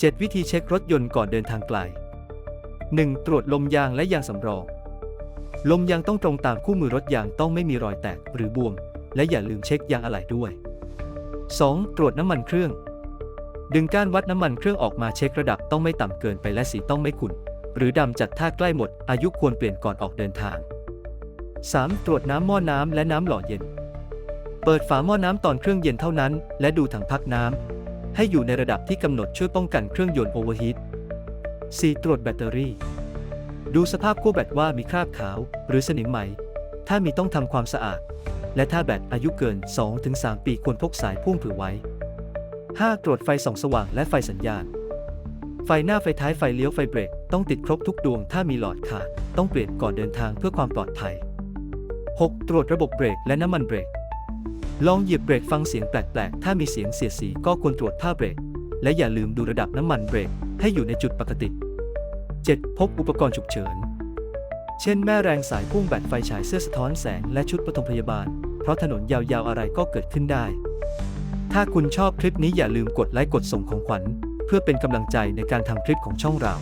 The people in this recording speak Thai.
7 วิธีเช็ครถยนต์ก่อนเดินทางไกล 1. ตรวจลมยางและยางสำรอง ลมยางต้องตรงตามคู่มือรถยางต้องไม่มีรอยแตกหรือบวม และอย่าลืมเช็คยางอะไหล่ด้วย 2. ตรวจน้ำมันเครื่อง ดึงก้านวัดน้ำมันเครื่องออกมาเช็คระดับต้องไม่ต่ำเกินไปและสีต้องไม่ขุ่นหรือดำจัดถ้าใกล้หมดอายุควรเปลี่ยนก่อนออกเดินทาง 3. ตรวจน้ำหม้อน้ำและน้ำหล่อเย็น เปิดฝาหม้อน้ำตอนเครื่องเย็นเท่านั้น และดูถังพักน้ำ ให้อยู่ในระดับที่กำหนดช่วยป้องกันเครื่องยนต์โอเวอร์ฮีท 4. ตรวจแบตเตอรี่ ดูสภาพขั้วแบตว่ามีคราบขาว หรือสนิมไหม ถ้ามีต้องทำความสะอาด และถ้าแบตอายุเกิน 2-3 ปีควรพกสายพ่วงผือไว้ 5. ตรวจไฟส่องสว่างและไฟสัญญาณ ไฟหน้าไฟท้ายไฟเลี้ยวไฟเบรก ต้องติดครบทุกดวงถ้ามีหลอดขาด ต้องเปลี่ยนก่อนเดินทางเพื่อความปลอดภัย 6. ตรวจระบบเบรกและน้ำมันเบรก ลองเหยียบเบรกฟังเสียงแปลกๆ ถ้ามีเสียงเสียดสีก็ควรตรวจผ้าเบรก และอย่าลืมดูระดับน้ำมันเบรกให้อยู่ในจุดปกติ 7. พบอุปกรณ์ฉุกเฉิน เช่นแม่แรงสายพุ่งแบตไฟฉายเสื้อสะท้อนแสงและชุดปฐมพยาบาล เพราะถนนยาวๆอะไรก็เกิดขึ้นได้ ถ้าคุณชอบคลิปนี้อย่าลืมกดไลค์กดส่งของขวัญ เพื่อเป็นกำลังใจในการทำคลิปของช่องเรา